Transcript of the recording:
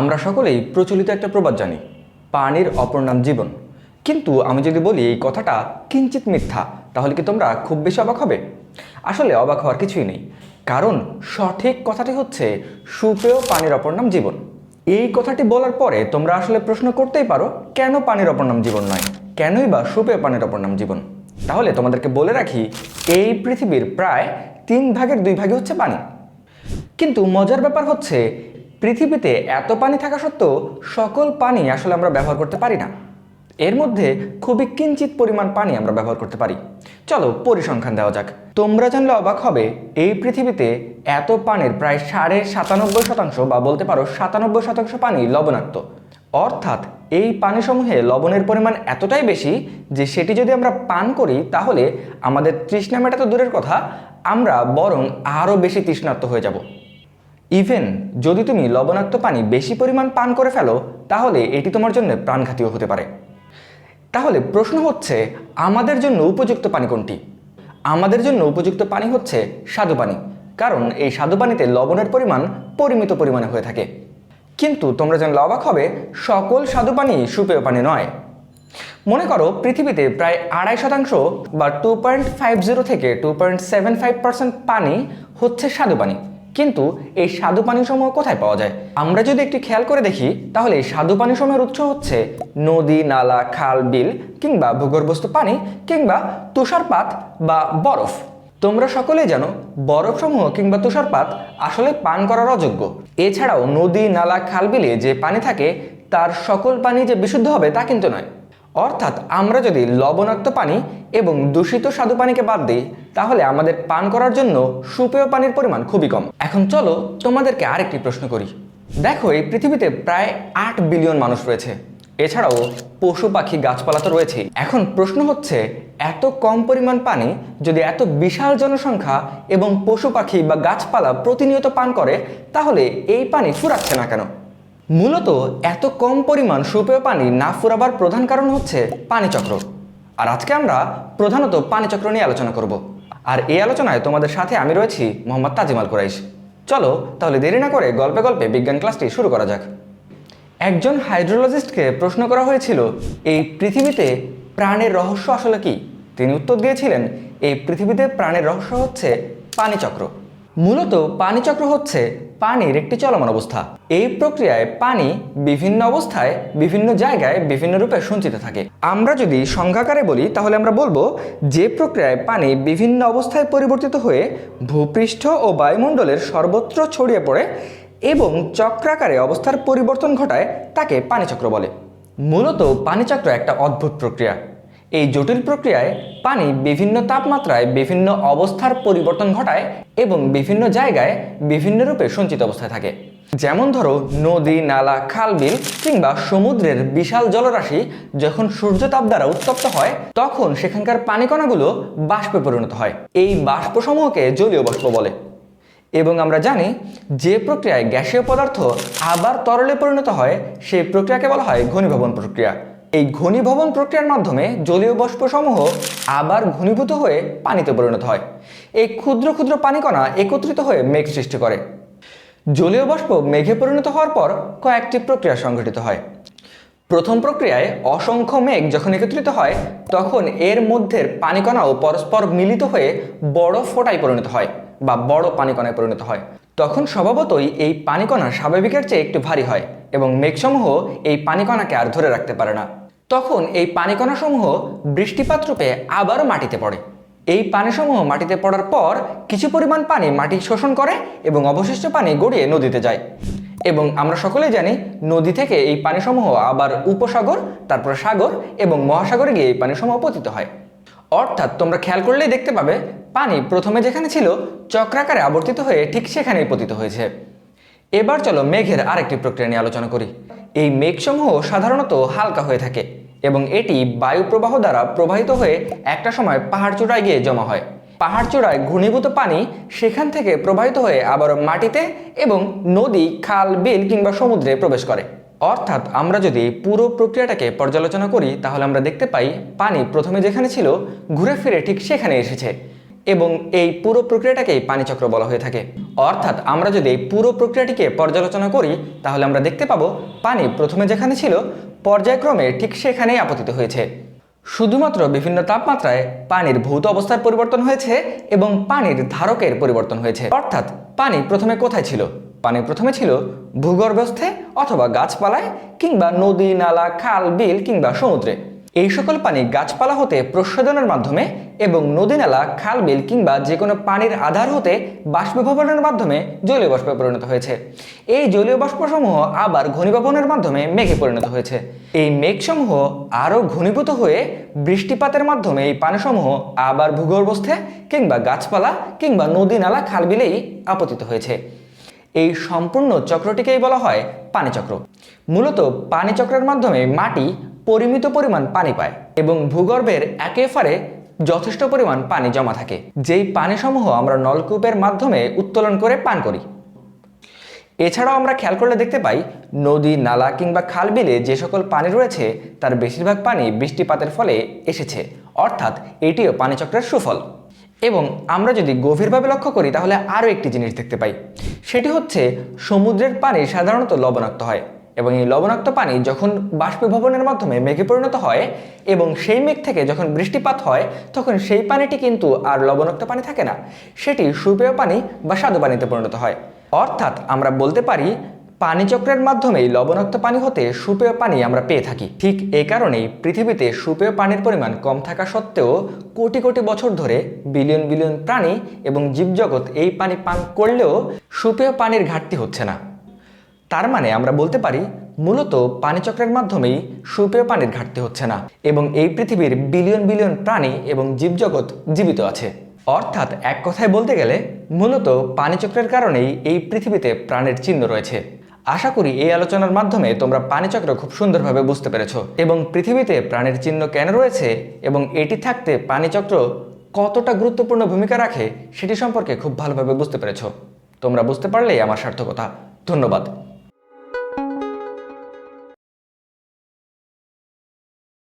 আমরা সকলেই প্রচলিত একটা প্রবাদ জানি, পানির অপর নাম জীবন। কিন্তু আমি যদি বলি এই কথাটা কিঞ্চিত মিথ্যা, তাহলে কি তোমরা খুব বেশি অবাক হবে? আসলে অবাক হওয়ার কিছুই নেই। কারণ সঠিক কথাটি হচ্ছে, সুপেয় পানির অপর নাম জীবন। এই কথাটি বলার পরে তোমরা আসলে প্রশ্ন করতেই পারো, কেন পানির অপর নাম জীবন নয়? কেনই বা সুপেয় পানির অপর নাম জীবন? তাহলে তোমাদেরকে বলে রাখি, এই পৃথিবীর প্রায় তিন ভাগের দুই ভাগে হচ্ছে পানি। কিন্তু মজার ব্যাপার হচ্ছে পৃথিবীতে এত পানি থাকা সত্ত্বেও সকল পানি আসলে আমরা ব্যবহার করতে পারি না। এর মধ্যে খুবই কিঞ্চিত পরিমাণ পানি আমরা ব্যবহার করতে পারি। চলো পরিসংখ্যান দেওয়া যাক। তোমরা জানলে অবাক হবে, এই পৃথিবীতে এত পানির প্রায় সাড়ে সাতানব্বই শতাংশ বা বলতে পারো সাতানব্বই শতাংশ পানি লবণাক্ত। অর্থাৎ এই পানিসমূহে লবণের পরিমাণ এতটাই বেশি যে সেটি যদি আমরা পান করি, তাহলে আমাদের তৃষ্ণা মেটা তো দূরের কথা, আমরা বরং আরও বেশি তৃষ্ণার্ত হয়ে যাব। ইভেন যদি তুমি লবণাক্ত পানি বেশি পরিমাণ পান করে ফেলো, তাহলে এটি তোমার জন্য প্রাণঘাতীয় হতে পারে। তাহলে প্রশ্ন হচ্ছে, আমাদের জন্য উপযুক্ত পানি কোনটি? আমাদের জন্য উপযুক্ত পানি হচ্ছে স্বাদু পানি, কারণ এই স্বাদু পানিতে লবণের পরিমাণ পরিমিত পরিমাণে হয়ে থাকে। কিন্তু তোমরা জানলে অবাক হবে, সকল স্বাদু পানি সুপেয় পানি নয়। মনে করো, পৃথিবীতে প্রায় আড়াই শতাংশ বা টু পয়েন্ট ফাইভ জিরো থেকে two point seven five percent পানি হচ্ছে স্বাদু পানি। কিন্তু এই স্বাদু পানিসমূহ কোথায় পাওয়া যায়? আমরা যদি একটু খেয়াল করে দেখি, তাহলে এই স্বাদু পানিসমূহের উৎস হচ্ছে নদী, নালা, খাল, বিল কিংবা ভূগর্ভস্থ পানি কিংবা তুষারপাত বা বরফ। তোমরা সকলেই জানো, বরফসমূহ কিংবা তুষারপাত আসলে পান করার অযোগ্য। এছাড়াও নদী, নালা, খাল, বিলে যে পানি থাকে, তার সকল পানি যে বিশুদ্ধ হবে তা কিন্তু নয়। অর্থাৎ আমরা যদি লবণাক্ত পানি এবং দূষিত স্বাদু পানিকে বাদ দিই, তাহলে আমাদের পান করার জন্য সুপেয় পানির পরিমাণ খুবই কম। এখন চলো তোমাদেরকে আরেকটি প্রশ্ন করি। দেখো, এই পৃথিবীতে প্রায় আট বিলিয়ন মানুষ রয়েছে। এছাড়াও পশু পাখি গাছপালা তো রয়েছেই। এখন প্রশ্ন হচ্ছে, এত কম পরিমাণ পানি যদি এত বিশাল জনসংখ্যা এবং পশু পাখি বা গাছপালা প্রতিনিয়ত পান করে, তাহলে এই পানি ফুরাচ্ছে না কেন? মূলত এত কম পরিমাণ সুপেয় পানি না ফুরাবার প্রধান কারণ হচ্ছে পানিচক্র আর আজকে আমরা প্রধানত পানিচক্র নিয়ে আলোচনা করব। আর এই আলোচনায় তোমাদের সাথে আমি রয়েছি মোহাম্মদ তাজিমাল কুরাইশ। চলো তাহলে দেরি না করে গল্পে গল্পে বিজ্ঞান ক্লাসটি শুরু করা যাক। একজন হাইড্রোলজিস্টকে প্রশ্ন করা হয়েছিল, এই পৃথিবীতে প্রাণের রহস্য আসলে কি? তিনি উত্তর দিয়েছিলেন, এই পৃথিবীতে প্রাণের রহস্য হচ্ছে পানিচক্র মূলত পানিচক্র হচ্ছে পানির একটি চলমান অবস্থা। এই প্রক্রিয়ায় পানি বিভিন্ন অবস্থায়, বিভিন্ন জায়গায়, বিভিন্ন রূপে সঞ্চিত থাকে। আমরা যদি সংখ্যাকারে বলি, তাহলে আমরা বলব যে প্রক্রিয়ায় পানি বিভিন্ন অবস্থায় পরিবর্তিত হয়ে ভূপৃষ্ঠ ও বায়ুমণ্ডলের সর্বত্র ছড়িয়ে পড়ে এবং চক্রাকারে অবস্থার পরিবর্তন ঘটায় তাকে পানিচক্র বলে। মূলত পানিচক্র একটা অদ্ভুত প্রক্রিয়া। এই জটিল প্রক্রিয়ায় পানি বিভিন্ন তাপমাত্রায় বিভিন্ন অবস্থার পরিবর্তন ঘটায় এবং বিভিন্ন জায়গায় বিভিন্ন রূপে সঞ্চিত অবস্থায় থাকে। যেমন ধরো, নদী, নালা খাল বিল কিংবা সমুদ্রের বিশাল জলরাশি যখন সূর্যতাপ দ্বারা উত্তপ্ত হয়, তখন সেখানকার পানিকণাগুলো বাষ্পে পরিণত হয়। এই বাষ্পসমূহকে জলীয় বাষ্প বলে। এবং আমরা জানি যে প্রক্রিয়ায় গ্যাসীয় পদার্থ আবার তরলে পরিণত হয়, সেই প্রক্রিয়াকে বলা হয় ঘনীভবন প্রক্রিয়া। এই ঘনীভবন প্রক্রিয়ার মাধ্যমে জলীয় বাষ্পসমূহ আবার ঘনীভূত হয়ে পানিতে পরিণত হয়। এই ক্ষুদ্র ক্ষুদ্র পানিকণা একত্রিত হয়ে মেঘ সৃষ্টি করে। জলীয় বাষ্প মেঘে পরিণত হওয়ার পর কয়েকটি প্রক্রিয়া সংঘটিত হয়। প্রথম প্রক্রিয়ায় অসংখ্য মেঘ যখন একত্রিত হয়, তখন এর মধ্যের পানিকণাও পরস্পর মিলিত হয়ে বড় ফোঁটায় পরিণত হয় বা বড় পানিকণায় পরিণত হয়। তখন স্বভাবতই এই পানিকণা স্বাভাবিকের চেয়ে একটু ভারী হয় এবং মেঘসমূহ এই পানিকণাকে আর ধরে রাখতে পারে না। তখন এই পানিকণাসমূহ বৃষ্টিপাত রূপে আবারও মাটিতে পড়ে। এই পানিসমূহ মাটিতে পড়ার পর কিছু পরিমাণ পানি মাটি শোষণ করে এবং অবশিষ্ট পানি গড়িয়ে নদীতে যায়। এবং আমরা সকলেই জানি নদী থেকে এই পানিসমূহ আবার উপসাগর, তারপর সাগর এবং মহাসাগরে গিয়ে এই পানিসমূহ পতিত হয়। অর্থাৎ তোমরা খেয়াল করলেই দেখতে পাবে, পানি প্রথমে যেখানে ছিল চক্রাকারে আবর্তিত হয়ে ঠিক সেখানেই পতিত হয়েছে। এবার চলো মেঘের আরেকটি প্রক্রিয়া নিয়ে আলোচনা করি। এই মেঘসমূহ সাধারণত হালকা হয়ে থাকে এবং এটি বায়ু প্রবাহ দ্বারা প্রবাহিত হয়ে একটা সময় পাহাড় চূড়ায় গিয়ে জমা হয়। পাহাড় চূড়ায় ঘনীভূত পানি সেখান থেকে প্রবাহিত হয়ে আবার মাটিতে এবং নদী, খাল, বিল কিংবা সমুদ্রে প্রবেশ করে। অর্থাৎ আমরা যদি পুরো প্রক্রিয়াটাকে পর্যালোচনা করি, তাহলে আমরা দেখতে পাই পানি প্রথমে যেখানে ছিল, ঘুরে ফিরে ঠিক সেখানে এসেছে। এবং এই পুরো প্রক্রিয়াটাকেই পানিচক্র বলা হয়ে থাকে। অর্থাৎ আমরা যদি এই পুরো প্রক্রিয়াটিকে পর্যালোচনা করি, তাহলে আমরা দেখতে পাবো পানি প্রথমে যেখানে ছিল, পর্যায়ক্রমে ঠিক সেখানেই আপতিত হয়েছে। শুধুমাত্র বিভিন্ন তাপমাত্রায় পানির ভৌত অবস্থার পরিবর্তন হয়েছে এবং পানির ধারকের পরিবর্তন হয়েছে। অর্থাৎ পানি প্রথমে কোথায় ছিল? পানি প্রথমে ছিল ভূগর্ভস্থে অথবা গাছপালায় কিংবা নদী, নালা, খাল, বিল কিংবা সমুদ্রে। এই সকল পানি গাছপালা হতে প্রশোধনের মাধ্যমে এবং নদী নালা, খাল, বিল কিংবা যে কোনো পানির আধার হতে বাষ্পীভবনের মাধ্যমে জলীয় বাষ্পে পরিণত হয়েছে। এই জলীয় বাষ্পসমূহ আবার ঘনীভবনের মাধ্যমে মেঘে পরিণত হয়েছে। এই মেঘসমূহ আরও ঘনীভূত হয়ে বৃষ্টিপাতের মাধ্যমে এই পানিসমূহ আবার ভূগর্ভস্থে কিংবা গাছপালা কিংবা নদী নালা, খাল, বিলেই আপতিত হয়েছে। এই সম্পূর্ণ চক্রটিকেই বলা হয় পানিচক্র। মূলত পানিচক্রের মাধ্যমে মাটি পরিমিত পরিমাণ পানি পায় এবং ভূগর্ভের একেবারে যথেষ্ট পরিমাণ পানি জমা থাকে। যেই পানিসমূহ আমরা নলকূপের মাধ্যমে উত্তোলন করে পান করি। এছাড়াও আমরা খেয়াল করলে দেখতে পাই, নদী, নালা কিংবা খাল বিলে যে সকল পানি রয়েছে, তার বেশিরভাগ পানি বৃষ্টিপাতের ফলে এসেছে। অর্থাৎ এটিও পানিচক্রের সুফল। এবং আমরা যদি গভীরভাবে লক্ষ্য করি, তাহলে আরও একটি জিনিস দেখতে পাই। সেটি হচ্ছে, সমুদ্রের পানি সাধারণত লবণাক্ত হয়। এবং এই লবণাক্ত পানি যখন বাষ্পীভবনের মাধ্যমে মেঘে পরিণত হয় এবং সেই মেঘ থেকে যখন বৃষ্টিপাত হয়, তখন সেই পানিটি কিন্তু আর লবণাক্ত পানি থাকে না। সেটি সুপেয় পানি বা স্বাদু পানিতে পরিণত হয়। অর্থাৎ আমরা বলতে পারি, পানিচক্রের মাধ্যমেই লবণাক্ত পানি হতে সুপেয় পানি আমরা পেয়ে থাকি। ঠিক এই কারণেই পৃথিবীতে সুপেয় পানির পরিমাণ কম থাকা সত্ত্বেও কোটি কোটি বছর ধরে বিলিয়ন বিলিয়ন প্রাণী এবং জীবজগৎ এই পানি পান করলেও সুপেয় পানির ঘাটতি হচ্ছে না। তার মানে আমরা বলতে পারি, মূলত পানিচক্রের মাধ্যমেই সুপেয় পানির ঘাটতি হচ্ছে না এবং এই পৃথিবীর বিলিয়ন বিলিয়ন প্রাণী এবং জীবজগৎ জীবিত আছে। অর্থাৎ এক কথায় বলতে গেলে, মূলত পানিচক্রের কারণেই এই পৃথিবীতে প্রাণের চিহ্ন রয়েছে। আশা করি এই আলোচনার মাধ্যমে তোমরা পানিচক্র খুব সুন্দরভাবে বুঝতে পেরেছ। এবং পৃথিবীতে প্রাণের চিহ্ন কেন রয়েছে এবং এটি থাকতে পানিচক্র কতটা গুরুত্বপূর্ণ ভূমিকা রাখে সেটি সম্পর্কে খুব ভালোভাবে বুঝতে পেরেছ। তোমরা বুঝতে পারলেই আমার সার্থকতা। ধন্যবাদ।